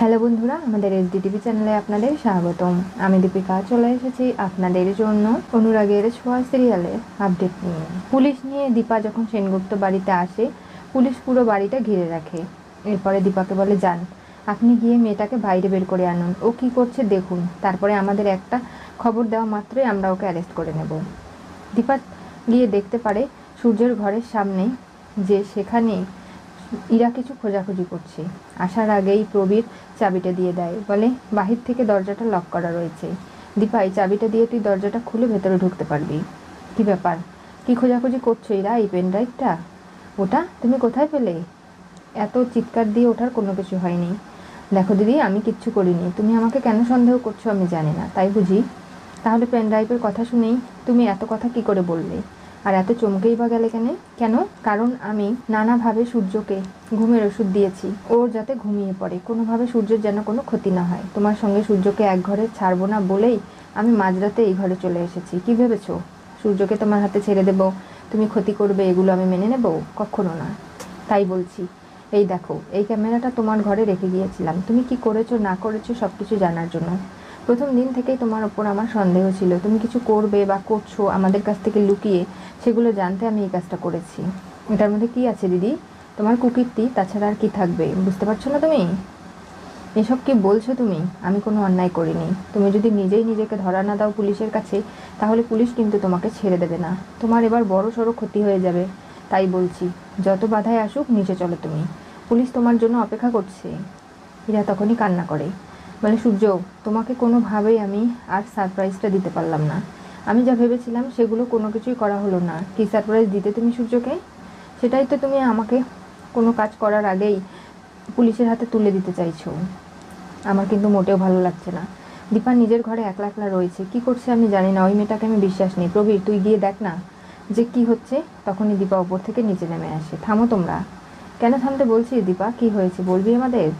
Hello বন্ধুরা, আমাদের SD TV চ্যানেলে আপনাদের স্বাগতম। আমি দীপিকা, চলে এসেছি আপনাদের জন্য অনুরাগের ছোঁয়া সিরিয়ালে আপডেট নিয়ে। পুলিশ নিয়ে দীপা যখন সেনগুপ্ত বাড়িতে আসে, পুলিশ পুরো বাড়িটা ঘিরে রাখে। এরপরে দীপাকে বলে, যান, আপনি গিয়ে মেয়েটাকে বাইরে বের করে আনুন। ও কি করছে দেখুন। তারপরে আমাদের একটা খবর দেওয়া মাত্রই আমরা ওকে অ্যারেস্ট করে নেব। দীপা গিয়ে দেখতে পারে সূর্যের ঘরের সামনে যে সেখানে ইরা কিছু খোঁজাখুঁজি করছে। আসার আগেই প্রবীর চাবিটা দিয়ে দেয়। বলে, বাহির থেকে দরজাটা লক করা রয়েছে। দীপা, এই চাবিটা দিয়ে তুই দরজাটা খুলে ভেতরে ঢুকতে পারবি। কি ব্যাপার? কি খোঁজাখুঁজি করছ ইরা এই পেন ড্রাইভটা ওটা তুমি কোথায় পেলে? এত চিৎকার দিয়ে ওঠার কোনো কিছু হয়নি। দেখো দিদি, আমি কিচ্ছু করিনি। তুমি আমাকে কেন সন্দেহ করছ আমি জানি না। তাই বুঝি? তাহলে পেন ড্রাইভের কথা শুনেই তুমি এত কথা কি করে বললে? আর এত চমকেই বা গেলে কেন? কেন? কারণ আমি নানাভাবে সূর্যকে ঘুমের ওষুধ দিয়েছি। ওর যাতে ঘুমিয়ে পড়ে। কোনোভাবে সূর্যের যেন কোনো ক্ষতি না হয়। তোমার সঙ্গে সূর্যকে এক ঘরে ছাড়বো না বলেই আমি মাঝরাতে এই ঘরে চলে এসেছি। কি ভেবেছো? সূর্যকে তোমার হাতে ছেড়ে দেব? তুমি ক্ষতি করবে, এগুলো আমি মেনে নেব? কখনো না। তাই বলছি। এই দেখো, এই ক্যামেরাটা তোমার ঘরে রেখে গিয়েছিলাম। তুমি কি করেছ, না করেছ সব কিছু জানার জন্য। প্রথম দিন থেকেই তোমার ওপর আমার সন্দেহ ছিল। তুমি কিছু করবে বা করছ, আমাদের কাছ থেকে লুকিয়ে সেগুলো জানতে আমি এই কাজটা করেছি। এটার মধ্যে কি আছে দিদি? তোমার কুকীর্তি, তাছাড়া আর কি থাকবে? বুঝতে পারছ না তুমি? এসব কি বলছো তুমি? আমি কোনো অন্যায় করিনি। তুমি যদি নিজেই নিজেকে ধরা না দাও পুলিশের কাছে, তাহলে পুলিশ কিন্তু তোমাকে ছেড়ে দেবে না। তোমার এবার বড় সড়ো ক্ষতি হয়ে যাবে, তাই বলছি। যত বাধায় আসুক, নিচে চলো তুমি। পুলিশ তোমার জন্য অপেক্ষা করছে। এরা তখনই কান্না করে। মানে সূর্য, তোমাকে কোনোভাবেই আমি আর সারপ্রাইজটা দিতে পারলাম না। আমি যা ভেবেছিলাম সেগুলো কোনো কিছুই করা হলো না। কি সারপ্রাইজ দিতে তুমি সূর্যকে? সেটাই তো তুমি আমাকে কোনো কাজ করার আগেই পুলিশের হাতে তুলে দিতে চাইছো। আমার কিন্তু মোটেও ভালো লাগছে না। দীপা নিজের ঘরে একলা একলা রয়েছে। কি করছে আমি জানি না। ওই মেয়েটাকে আমি বিশ্বাস নেই। প্রবীর, তুই গিয়ে দেখ না যে কি হচ্ছে। তখনই দীপা ওপর থেকে নিচে নেমে আসে। থামো তোমরা। কেন থামতে বলছি দীপা? কি হয়েছে? বলবি আমাদের?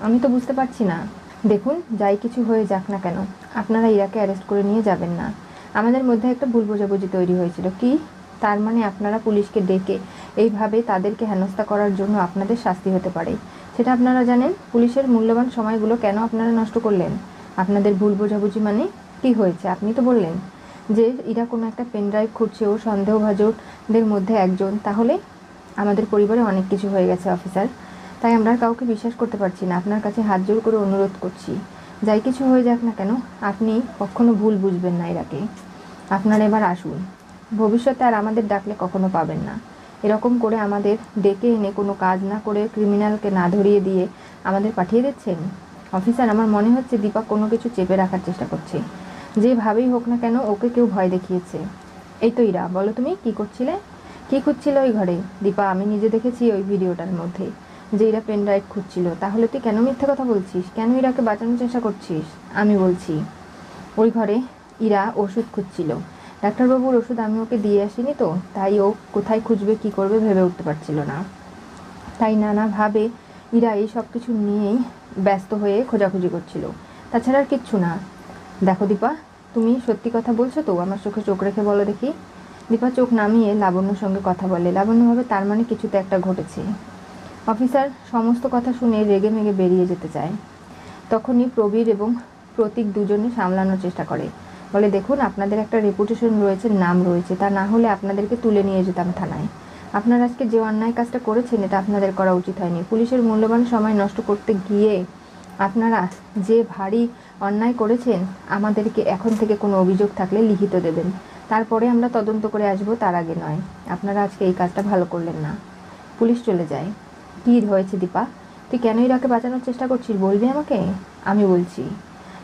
আমি তো বুঝতে পারছি না। দেখুন, যাই কিছু হয়ে যাক না কেন, আপনারা ইরাকে অ্যারেস্ট করে নিয়ে যাবেন না। আমাদের মধ্যে একটা ভুল বোঝাবুঝি তৈরি হয়েছিল। কি? তার মানে আপনারা পুলিশকে ডেকে এইভাবে তাদেরকে হেনস্থা করার জন্য আপনাদের শাস্তি হতে পারে। সেটা আপনারা জানেন? পুলিশের মূল্যবান সময়গুলো কেন আপনারা নষ্ট করলেন? আপনাদের ভুল বোঝাবুঝি মানে কি হয়েছে? আপনি তো বললেন যে এরা কোনো একটা পেনড্রাইভ খুঁজছে ও সন্দেহভাজকদের মধ্যে একজন। তাহলে আমাদের পরিবারে অনেক কিছু হয়ে গেছে, অফিসার। তাই আমরা কাউকে বিশ্বাস করতে পারছি না। আপনার কাছে হাত জোর করে অনুরোধ করছি। যাই কিছু হয়ে যাক না কেন, আপনি কখনো ভুল বুঝবেন না এরাকে। আপনারা এবার আসুন। ভবিষ্যতে আর আমাদের ডাকলে কখনো পাবেন না। এরকম করে আমাদের ডেকে এনে কোনো কাজ না করে ক্রিমিনালকে না ধরিয়ে দিয়ে আমাদের পাঠিয়ে দিচ্ছেন? অফিসার আমার মনে হচ্ছে দীপা কোনো কিছু চেপে রাখার চেষ্টা করছে। যেভাবেই হোক না কেন, ওকে কেউ ভয় দেখিয়েছে। এই তো ইরা, বলো তুমি, কি করছিলে? কি খুঁজছিল ওই ঘরে? দীপা, আমি নিজে দেখেছি ওই ভিডিওটার মধ্যে। যে এরা পেন ড্রাইভ খুঁজছিল। তাহলে তুই কেন মিথ্যে কথা বলছিস? কেন ইরাকে বাঁচানোর চেষ্টা করছিস? আমি বলছি, ওই ঘরে ইরা ওষুধ খুঁজছিল। ডাক্তারবাবুর ওষুধ আমি ওকে দিয়ে আসিনি তো, তাই ও কোথায় খুঁজবে, কি করবে ভেবে উঠতে পারছিল না। তাই নানাভাবে ইরা এই সব কিছু নিয়েই ব্যস্ত হয়ে খোঁজাখুঁজি করছিল। তাছাড়া আর কিচ্ছু না। দেখো দীপা, তুমি সত্যি কথা বলছো তো? আমার চোখে চোখ রেখে বলো দেখি। দীপা চোখ নামিয়ে লাবণ্যর সঙ্গে কথা বলে। লাবণ্য ভাবে তার মানে কিছুতে একটা ঘটেছে। অফিসার সমস্ত কথা শুনে রেগে মেগে বেরিয়ে যেতে চায়। তখনই প্রবীর এবং প্রতীক দুজনে সামলানোর চেষ্টা করে। বলে, দেখুন, আপনাদের একটা রেপুটেশন রয়েছে, নাম রয়েছে। তা না হলে আপনাদেরকে তুলে নিয়ে যেতাম থানায়। আপনারা আজকে যে অন্যায় কাজটা করেছেন, এটা আপনাদের করা উচিত হয়নি। পুলিশের মূল্যবান সময় নষ্ট করতে গিয়ে আপনারা যে ভারী অন্যায় করেছেন, আমাদেরকে এখন থেকে কোনো অভিযোগ থাকলে লিখিত দেবেন। তারপরে আমরা তদন্ত করে আসব, তার আগে নয়। আপনারা আজকে এই কাজটা ভালো করলেন না। পুলিশ চলে যায়। কী হয়েছে, দীপা। তুই কেন ইরাকে বাঁচানোর চেষ্টা করছিস? বলবি আমাকে? আমি বলছি।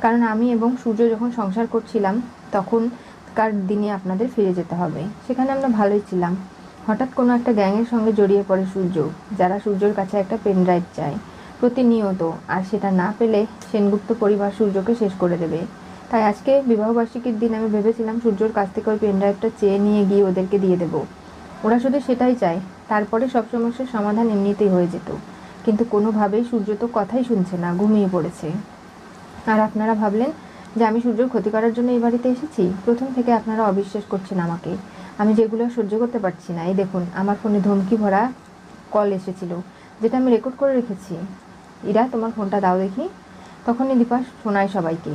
কারণ আমি এবং সূর্য যখন সংসার করছিলাম তখনকার দিনে আপনাদের ফিরে যেতে হবে? সেখানে আমরা ভালোই ছিলাম। হঠাৎ কোনো একটা গ্যাংয়ের সঙ্গে জড়িয়ে পড়ে সূর্য, যারা সূর্যর কাছে একটা পেন ড্রাইভ চায়। প্রতিনিয়ত, আর সেটা না পেলে সেনগুপ্ত পরিবার সূর্যকে শেষ করে দেবে। তাই আজকে বিবাহবার্ষিকীর দিন আমি ভেবেছিলাম সূর্যর কাছ থেকে ওই পেন ড্রাইভটা চেয়ে নিয়ে গিয়ে ওদেরকে দিয়ে দেবো। ওরা শুধু সেটাই চায়। তারপরে সব সমস্যার সমাধান এমনিতেই হয়ে যেত। কিন্তু কোনোভাবেই সূর্য তো কথাই শুনছে না, ঘুমিয়ে পড়েছে। আর আপনারা ভাবলেন যে আমি সূর্যর ক্ষতি করার জন্য এই বাড়িতে এসেছি? প্রথম থেকে আপনারা অবিশ্বাস করছেন আমাকে। আমি যেগুলো সহ্য করতে পারছি না। এই দেখুন, আমার ফোনে ধমকি ভরা কল এসেছিল, যেটা আমি রেকর্ড করে রেখেছি। ইরা, তোমার ফোনটা দাও দেখি। তখনই দীপা শোনায় সবাইকে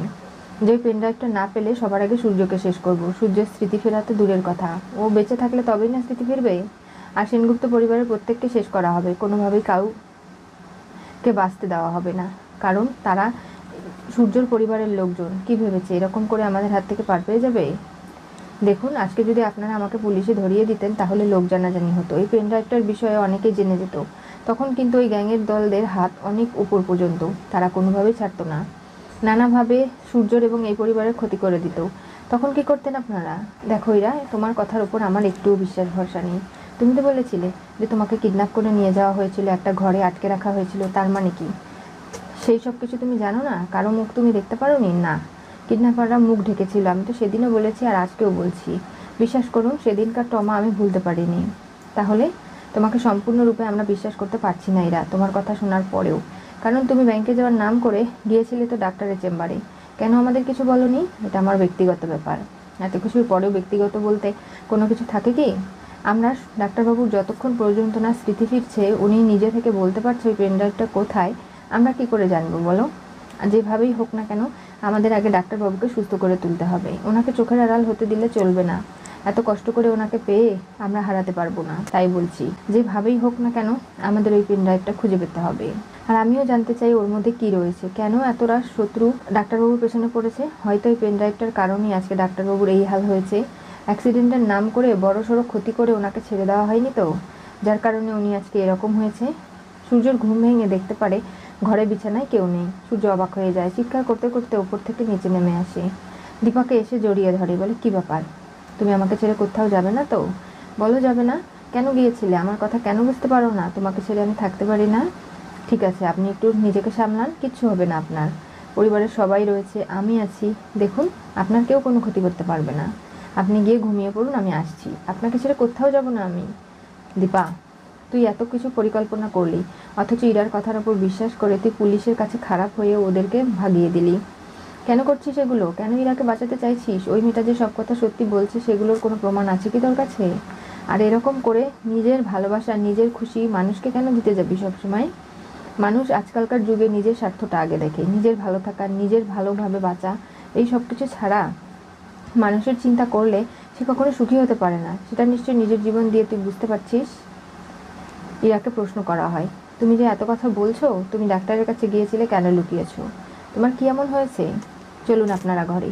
যে ওই পেনড্রাইভটা না পেলে সবার আগে সূর্যকে শেষ করব। সূর্যের স্মৃতি ফেরাতে দূরের কথা। ও বেঁচে থাকলে তবেই না স্মৃতি ফিরবে? আর সেনগুপ্ত পরিবারের প্রত্যেককে শেষ করা হবে। কোনোভাবেই কাউকে বাঁচতে দেওয়া হবে না। কারণ তারা সূর্যর পরিবারের লোকজন। কি ভেবেছে? এরকম করে আমাদের হাত থেকে পার পেয়ে যাবে? দেখুন, আজকে যদি আপনারা আমাকে পুলিশে ধরিয়ে দিতেন, তাহলে লোক জানাজানি হতো। এই পেনড্রাইভটার বিষয়ে অনেকেই জেনে যেত। তখন কিন্তু ওই গ্যাংয়ের দলদের হাত অনেক উপর পর্যন্ত। তারা কোনোভাবেই ছাড়তো না। নানাভাবে সূর্যর এবং এই পরিবারের ক্ষতি করে দিত। তখন কি করতেন আপনারা? দেখো এরা তোমার কথার উপর আমার একটুও বিশ্বাস ভরসা নেই। তুমি তো বলেছিলে যে তোমাকে কিডন্যাপ করে নিয়ে যাওয়া হয়েছিল, একটা ঘরে আটকে রাখা হয়েছিল, তার মানে কি? সেই সব কিছু তুমি জানো না? কারও মুখ তুমি দেখতে পারো নি। না কিডন্যাপাররা মুখ ঢেকেছিল, আমি তো সেদিনও বলেছি আর আজকেও বলছি। বিশ্বাস করুন সেদিনকার টমা আমি ভুলতে পারিনি। তাহলে তোমাকে সম্পূর্ণরূপে আমরা বিশ্বাস করতে পারছি না এরা, তোমার কথা শোনার পরেও। কারণ তুমি ব্যাংকে যাওয়ার নাম করে গিয়েছিলে তো ডাক্তারের চেম্বারে। কেন আমাদের কিছু বলনি? এটা আমার ব্যক্তিগত ব্যাপার। এত কিছুর পরেও ব্যক্তিগত বলতে কোনো কিছু থাকে কি? আমরা ডাক্তারবাবুর যতক্ষণ পর্যন্ত না স্মৃতি ফিরছে, উনি নিজে থেকে বলতে পারছে ওই পেনড্রাইভটা কোথায়, আমরা কি করে জানব বলো? যেভাবেই হোক না কেন, আমাদের আগে ডাক্তারবাবুকে সুস্থ করে তুলতে হবে। ওনাকে চোখের আড়াল হতে দিলে চলবে না। এত কষ্ট করে ওনাকে পেয়ে আমরা হারাতে পারব না, তাই বলছি। যেভাবেই হোক না কেন, আমাদের ওই পেনড্রাইভটা খুঁজে পেতে হবে। আর আমিও জানতে চাই ওর মধ্যে কি রয়েছে? কেন এতটা শত্রু ডাক্তারবাবুর পেছনে পড়েছে? হয়তো এই পেনড্রাইভটার কারণেই আজকে ডাক্তারবাবুর এই হাল হয়েছে। অ্যাক্সিডেন্টের নাম করে বড় সড়ো ক্ষতি করে ওনাকে ছেড়ে দেওয়া হয়নি তো? যার কারণে উনি আজকে এরকম হয়েছে। সূর্যের ঘুম ভেঙে দেখতে পারে ঘরে বিছানায় কেউ নেই। সূর্য অবাক হয়ে যায়, চিৎকার করতে করতে ওপর থেকে নিচে নেমে আসে। দীপাকে এসে জড়িয়ে ধরে, বলে, কি ব্যাপার? তুমি আমাকে ছেড়ে কোথাও যাবে না তো? বলো, যাবে না। কেন গিয়েছিলে? আমার কথা কেন বুঝতে পারো না? তোমাকে ছেড়ে আমি থাকতে পারি না? ঠিক আছে, আপনি একটু নিজেকে সামলান, কিচ্ছু হবে না আপনার। পরিবারের সবাই রয়েছে, আমি আছি। দেখুন, আপনার কেউ কোনো ক্ষতি করতে পারবে না। আপনি গিয়ে ঘুমিয়ে পড়ুন, আমি আসছি। আপনাকে ছেড়ে কোথাও যাব না আমি। দীপা, তুই এত কিছু পরিকল্পনা করলি, অথচ ইরার কথার ওপর বিশ্বাস করে তুই পুলিশের কাছে খারাপ হয়ে ওদেরকে ভাগিয়ে দিলি। কেন করছিস এগুলো? কেন ইরাকে বাঁচাতে চাইছিস? ওই মেয়েটা যে সব কথা সত্যি বলছে, সেগুলোর কোনো প্রমাণ আছে কি তোর কাছে? আর এরকম করে নিজের ভালোবাসা, নিজের খুশি মানুষকে কেন দিতে যাবি সবসময়? মানুষ আজকালকার যুগে নিজের স্বার্থটা আগে দেখে। নিজের ভালো থাকা, নিজের ভালোভাবে বাঁচা, এই সব কিছু ছাড়া মানুষের চিন্তা করলে সে কখনো সুখী হতে পারে না। সেটা নিশ্চয়ই নিজের জীবন দিয়ে তুই বুঝতে পারছিস? ইরাকে প্রশ্ন করা হয়, তুমি যে এত কথা বলছো, তুমি ডাক্তারের কাছে গিয়েছিলে কেন লুকিয়েছো? তোমার কি এমন হয়েছে? চলুন আপনারা ঘরে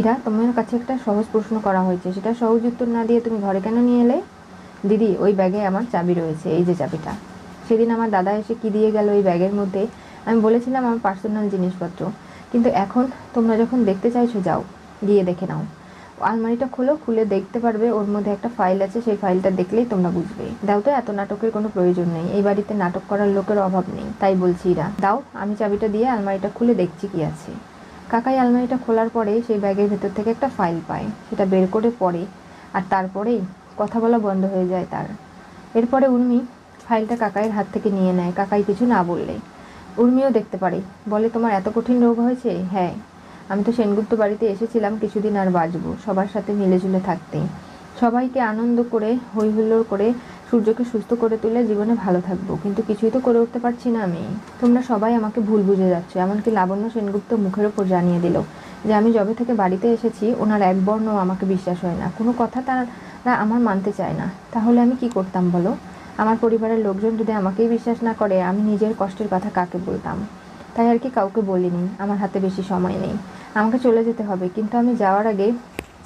ইরা, তোমার কাছে একটা সহজ প্রশ্ন করা হয়েছে, সেটা সহজ উত্তর না দিয়ে তুমি ঘরে কেন নিয়ে এলে? দিদি, ওই ব্যাগে আমার চাবি রয়েছে, এই যে চাবিটা। সেদিন আমার দাদা এসে কি দিয়ে গেল ওই ব্যাগের মধ্যে? আমি বলেছিলাম আমার পার্সোনাল জিনিসপত্র। কিন্তু এখন তোমরা যখন দেখতে চাইছো, যাও। গিয়ে দেখে নাও। আলমারিটা খোলো, খুলে দেখতে পারবে ওর মধ্যে একটা ফাইল আছে, সেই ফাইলটা দেখলেই তোমরা বুঝবে। দাও তো, এত নাটকের কোনো প্রয়োজন নেই। এই বাড়িতে নাটক করার লোকের অভাব নেই, তাই বলছি ইরা দাও, আমি চাবিটা দিয়ে আলমারিটা খুলে দেখছি কি আছে। কাকাই আলমারিটা খোলার পরে সেই ব্যাগের ভেতর থেকে একটা ফাইল পায়। সেটা বের করে পড়ে, আর তারপরেই কথা বলা বন্ধ হয়ে যায় তার। এরপরে উর্মি ফাইলটা কাকাইয়ের হাত থেকে নিয়ে নেয়। কাকাই কিছু না বললে। উর্মিও দেখতে পারে। বলে, তোমার এত কঠিন রোগ হয়েছে? হ্যাঁ। আমি তো সেনগুপ্ত বাড়িতে এসেছিলাম, কিছুদিন আর বাঁচবো, সবার সাথে মিলেঝুলে থাকতে সবাইকে আনন্দ করে হই হুল্লোড় করে, সূর্যকে সুস্থ করে তুলে জীবনে ভালো থাকব। কিন্তু কিছুই তো করে উঠতে পারছি না আমি। তোমরা সবাই আমাকে ভুল বুঝে যাচ্ছ, এমনকি লাবণ্য সেনগুপ্ত মুখের ওপর জানিয়ে দিল যে আমি যবে থেকে বাড়িতে এসেছি, ওনার এক বর্ণ আমাকে বিশ্বাস হয় না। কোনো কথা তারা আমার মানতে চায় না। তাহলে আমি কি করতাম বলো? আমার পরিবারের লোকজন যদি আমাকেই বিশ্বাস না করে, আমি নিজের কষ্টের কথা কাকে বলতাম? তাই আর কি কাউকে বলিনি, আমার হাতে বেশি সময় নেই। আমাকে চলে যেতে হবে, কিন্তু আমি যাওয়ার আগে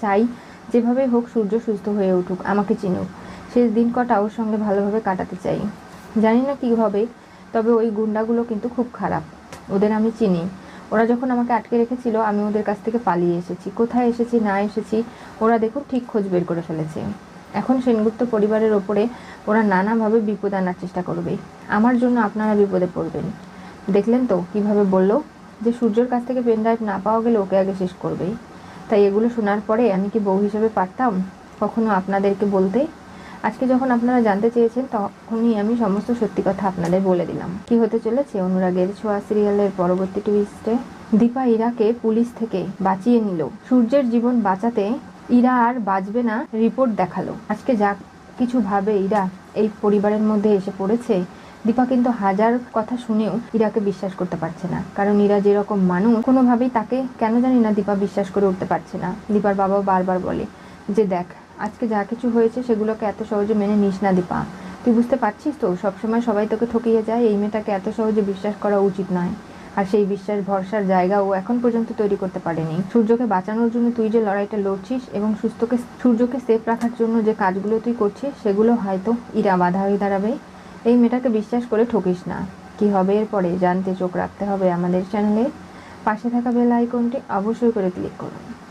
চাই যেভাবে হোক সূর্য সুস্থ হয়ে উঠুক, আমাকে চিনুক। শেষ দিন কটা ওর সঙ্গে ভালোভাবে কাটাতে চাই। জানি না কীভাবে, তবে ওই গুন্ডাগুলো কিন্তু খুব খারাপ। ওদের আমি চিনি। ওরা যখন আমাকে আটকে রেখেছিল, আমি ওদের কাছ থেকে পালিয়ে এসেছি। কোথায় এসেছি, না এসেছি, ওরা দেখুন ঠিক খোঁজ বের করে ফেলেছে। এখন সেনগুপ্ত পরিবারের ওপরে ওরা নানাভাবে বিপদ আনার চেষ্টা করবে। আমার জন্য আপনারা বিপদে পড়বেন। দেখলেন তো কীভাবে বলল যে সূর্যের কাছ থেকে পেন ড্রাইভ না পাওয়া গেলে ওকে আগে শেষ করবেই। তাই এগুলো শোনার পরে আমি কি বউ হিসেবে পারতাম? কখনো আপনাদেরকে বলতে? আজকে যখন আপনারা জানতে চেয়েছেন, তখনই আমি সমস্ত সত্যি কথা আপনাদের বলে দিলাম। কি হতে চলেছে অনুরাগের ছোঁয়া সিরিয়ালের পরবর্তী টুইস্টে দীপা ইরাকে পুলিশ থেকে বাঁচিয়ে নিল। সূর্যের জীবন বাঁচাতে ইরা আর বাঁচবে না রিপোর্ট দেখাল। আজকে যা কিছু ভাবে ইরা এই পরিবারের মধ্যে এসে পড়েছে দীপা কিন্তু হাজার কথা শুনেও ইরাকে বিশ্বাস করতে পারছে না। কারণ ইরা যেরকম মানুষ, কোনোভাবেই তাকে কেন জানি না দীপা বিশ্বাস করে উঠতে পারছে না। দীপার বাবা বারবার বলে যে, দেখ, আজকে যা কিছু হয়েছে সেগুলোকে এত সহজে মেনে নিস না দীপা। তুই বুঝতে পারছিস তো, সবসময় সবাই তোকে ঠকিয়ে যায়, এই মেয়েটাকে এত সহজে বিশ্বাস করা উচিত নয়। আর সেই বিশ্বাস, ভরসার জায়গা ও এখন পর্যন্ত তৈরি করতে পারেনি। সূর্যকে বাঁচানোর জন্য তুই যে লড়াইটা লড়ছিস এবং সুস্থকে, সূর্যকে সেফ রাখার জন্য যে কাজগুলো তুই করছিস, সেগুলো হয়তো ইরা বাধা হয়ে দাঁড়াবে। এই মেয়েটাকে বিশ্বাস করে ঠকিস না। কি হবে এরপরে? জানতে চোখ রাখতে হবে আমাদের চ্যানেলে। পাশে থাকা বেল আইকনটি অবশ্যই করে ক্লিক করুন।